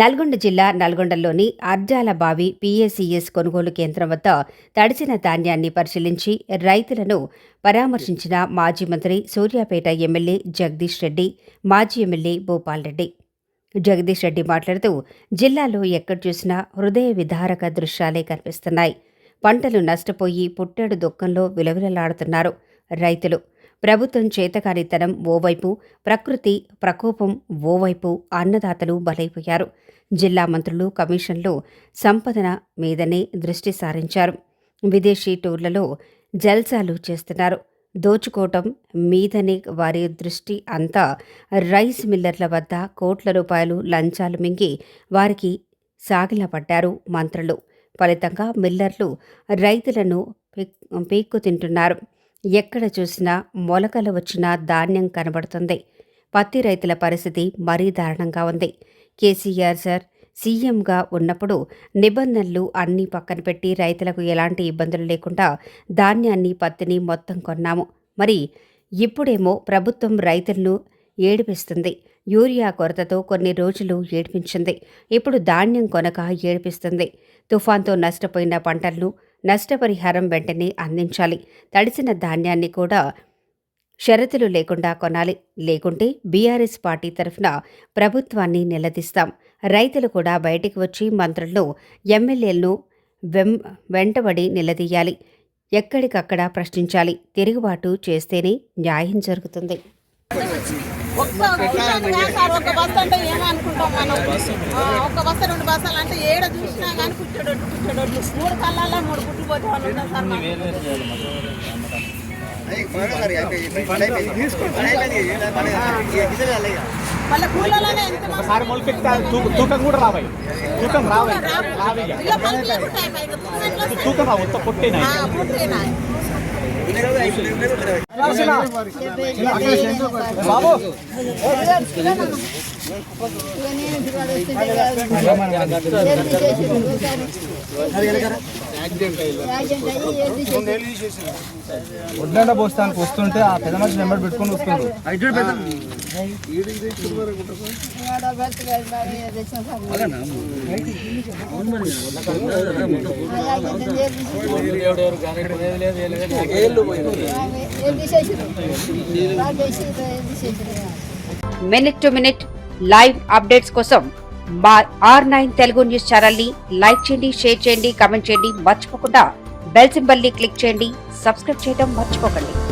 నల్గొండ జిల్లా నల్గొండలోని అర్జాల బావి పీఏసీఎస్ కొనుగోలు కేంద్రం వద్ద తడిసిన ధాన్యాన్ని పరిశీలించి రైతులను పరామర్శించిన మాజీ మంత్రి సూర్యాపేట ఎమ్మెల్యే జగదీష్ రెడ్డి మాజీ ఎమ్మెల్యే భూపాల్ రెడ్డి. జగదీష్ రెడ్డి మాట్లాడుతూ జిల్లాలో ఎక్కడ చూసినా హృదయ విధారక దృశ్యాలే కనిపిస్తున్నాయి. పంటలు నష్టపోయి పుట్టెడు దుఃఖంలో విలవిలలాడుతున్నారు రైతులు. ప్రభుత్వం చేతకానితనం ఓవైపు ప్రకృతి ప్రకోపం ఓవైపు అన్నదాతలు బలైపోయారు. జిల్లా మంత్రులు కమిషన్లు సంపదన మీదనే దృష్టి సారించారు. విదేశీ టూర్లలో జల్సాలు చేస్తున్నారు. దోచుకోవటం మీదనే వారి దృష్టి అంతా రైస్ మిల్లర్ల వద్ద కోట్ల రూపాయలు లంచాలు మింగి వారికి సాగిలపడ్డారు మంత్రులు. ఫలితంగా మిల్లర్లు రైతులను పీక్కు తింటున్నారు ఎక్కడ చూసినా మొలకలు వచ్చిన ధాన్యం కనబడుతుంది. పత్తి రైతుల పరిస్థితి మరీ దారుణంగా ఉంది. కేసీఆర్ సార్ సీఎంగా ఉన్నప్పుడు నిబంధనలు అన్నీ పక్కన పెట్టి రైతులకు ఎలాంటి ఇబ్బందులు లేకుండా ధాన్యాన్ని పత్తిని మొత్తం కొన్నాము. మరి ఇప్పుడేమో ప్రభుత్వం రైతులను ఏడిపిస్తుంది. యూరియా కొరతతో కొన్ని రోజులు ఏడిపించింది. ఇప్పుడు ధాన్యం కొనక ఏడిపిస్తుంది. తుఫాన్తో నష్టపోయిన పంటలను నష్టపరిహారం వెంటనే అందించాలి. తడిసిన ధాన్యాన్ని కూడా షరతులు లేకుండా కొనాలి. లేకుంటే బీఆర్ఎస్ పార్టీ తరఫున ప్రభుత్వాన్ని నిలదీస్తాం. రైతులు కూడా బయటికి వచ్చి మంత్రులను ఎమ్మెల్యేలను వెం వెంటబడి నిలదీయాలి. ఎక్కడికక్కడ ప్రశ్నించాలి. తిరుగుబాటు చేస్తేనే న్యాయం జరుగుతుంది. ఒక బస్తా అంటే ఏమనుకుంటాం మనం ఆ, ఒక్క బస్తా రెండు బస్తాలు అంటే ఏడ చూసినా కానీ కుట్టడొడ్డు కుట్టడొడ్డు మూడు కళ్ళల్లో మూడు కుట్లు పోతే వాళ్ళు ఉంటారు సార్ మాకు. మళ్ళీ కూలలోనే ఎంత మంది ఒకసారి మొలిపెట్టి తూకం కూడా రావు. తూకం పుట్టేనా? బాబు వడ్లండ పోస్తానికి వస్తుంటే ఆ పెద్ద మనిషి నెంబర్ పెట్టుకొని వస్తుండ్రు minute to minute live updates కోసం మా ఆర్ నైన్ తెలుగు న్యూస్ ఛానల్ని లైక్ చేయండి షేర్ చేయండి కామెంట్ చేయండి మర్చిపోకుండా బెల్ సింబల్ని క్లిక్ చేయండి సబ్స్క్రైబ్ చేయడం మర్చిపోకండి